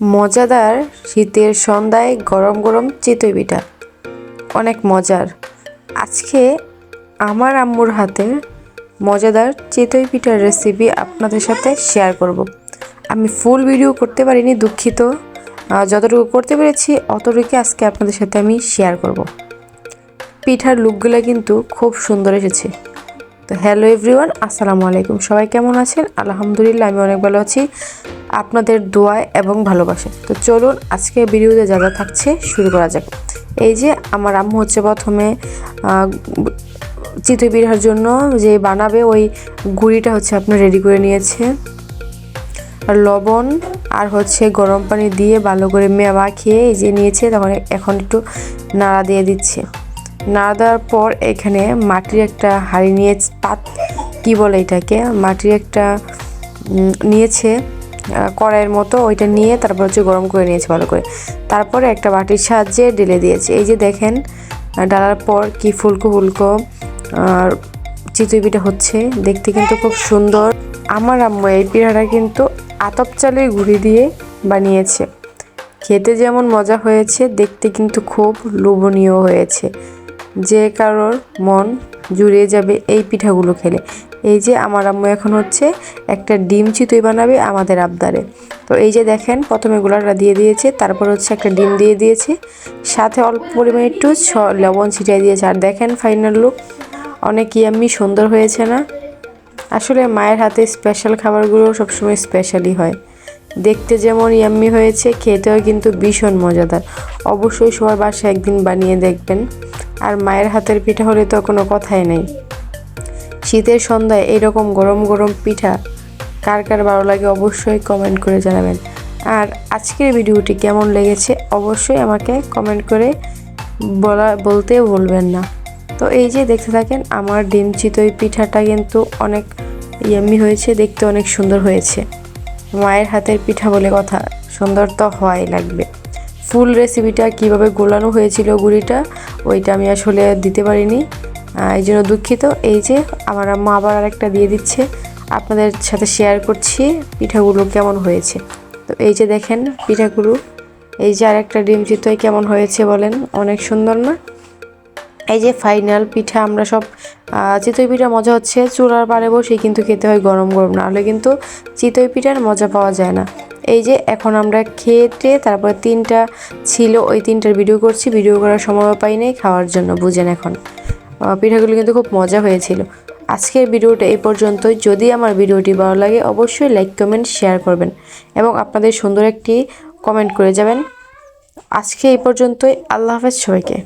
মজাদার শীতের সন্ধ্যায় গরম গরম চিতই পিঠা অনেক মজার আজকে আমার আম্মুর হাতে মজাদার চিতই পিঠার রেসিপি আপনাদের সাথে শেয়ার করব। আমি ফুল ভিডিও করতে পারিনি, দুঃখিত যতটুকু করতে পেরেছি অতটুকু আজকে আপনাদের সাথে আমি শেয়ার করব। পিঠার লুকগুলো কিন্তু খুব সুন্দর এসেছে তো হ্যালো এভরিওয়ান, আসসালামু আলাইকুম। সবাই কেমন আছেন? আলহামদুলিল্লাহ, আমি অনেক ভালো আছি। আপনাদের দোয়ায় এবং ভালোবাসে। তো চলুন আজকে ভিডিওতে যা যা থাকছে শুরু করা যাক। এই যে আমার আম্মু হচ্ছে প্রথমে চিতই পিঠার জন্য যে বানাবে, ওই গুঁড়িটা হচ্ছে আপনার রেডি করে নিয়েছে। আর লবণ আর হচ্ছে গরম পানি দিয়ে ভালো করে মেয়া মাখিয়ে এই যে নিয়েছে তখন এখন একটু নাড়া দিয়ে দিচ্ছে। নাড়া দেওয়ার পর এখানে মাটির একটা হাঁড়ি নিয়ে পাত কি বলে এটাকে? মাটির একটা নিয়েছে কড়াইয়ের মতো ওইটা নিয়ে তারপর হচ্ছে গরম করে নিয়েছে ভালো করে। তারপরে একটা বাটির সাহায্যে ঢেলে দিয়েছে। এই যে দেখেন ডালার পর কি ফুলকো ফুলকো, আর চিতই পিঠা হচ্ছে। দেখতে কিন্তু খুব সুন্দর। আমার আম্মু এই পিঠাটা কিন্তু আতপ চালের গুঁড়ি দিয়ে বানিয়েছে। খেতে যেমন মজা হয়েছে, দেখতে কিন্তু খুব লোভনীয় হয়েছে। যে কারোর মন জুড়িয়ে যাবে এই পিঠাগুলো খেলে। এই যে আমার আম্মু এখন হচ্ছে একটা ডিম চিতই বানাবে আমাদের আবদারে। তো এই যে দেখেন, প্রথমে গোলাটা দিয়ে দিয়েছে, তারপর হচ্ছে একটা ডিম দিয়ে দিয়েছে। সাথে অল্প পরিমাণে একটু লবণ ছিটিয়ে দিয়েছে। আর দেখেন ফাইনাল লুক অনেক ইয়াম্মি সুন্দর হয়েছে না? আসলে মায়ের হাতে স্পেশাল খাবারগুলো সবসময় স্পেশালই হয়। দেখতে যেমন ইয়াম্মি হয়েছে, খেতেও কিন্তু ভীষণ মজাদার। অবশ্যই সবার বাসায় একদিন বানিয়ে দেখবেন। আর মায়ের হাতের পিঠা হলে তো কোনো কথাই নেই। শীতের সন্ধ্যায় এরকম গরম গরম পিঠা কার কার ভালো লাগে অবশ্যই কমেন্ট করে জানাবেন। আর আজকের ভিডিওটি কেমন লেগেছে অবশ্যই আমাকে কমেন্ট করে বলা, বলতেও ভুলবেন না। তো এই যে দেখতে থাকেন, আমার ডিম চিতই পিঠাটা কিন্তু অনেক ইয়াম্মি হয়েছে, দেখতে অনেক সুন্দর হয়েছে। মায়ের হাতের পিঠা বলে কথা, সুন্দর তো হয় লাগবে। ফুল রেসিপিটা কীভাবে গোলানো হয়েছিল গুড়িটা, ওইটা আমি আসলে দিতে পারিনি। এই জন্য দুঃখিত। এই যে, আমার আম্মা আবার আরেকটা দিয়ে দিচ্ছে। আপনাদের সাথে শেয়ার করছি পিঠাগুলো কেমন হয়েছে। তো এই যে দেখেন পিঠাগুলো, এই যে আরেকটা ডিম চিতই কেমন হয়েছে বলেন, অনেক সুন্দর না? এই যে ফাইনাল পিঠা, আমরা সব চিতই পিঠা মজা হচ্ছে। চুলার পারে বসে কিন্তু খেতে হয় গরম গরম না, হলে কিন্তু চিতই পিঠার মজা পাওয়া যায় না। এই যে এখন আমরা খেতে তারপরে তিনটা ছিল, ওই তিনটার ভিডিও করছি। ভিডিও করার সময় পাই নাই, খাওয়ার জন্য, বুঝেন এখন। পিঠাগুলো কিন্তু খুব মজা হয়েছিল। আজকের ভিডিওটা এই পর্যন্তই। যদি আমার ভিডিওটি ভালো লাগে, অবশ্যই লাইক কমেন্ট শেয়ার করবেন এবং আপনাদের সুন্দর একটি কমেন্ট করে যাবেন। আজকে এই পর্যন্তই। আল্লাহ হাফেজ সবাইকে।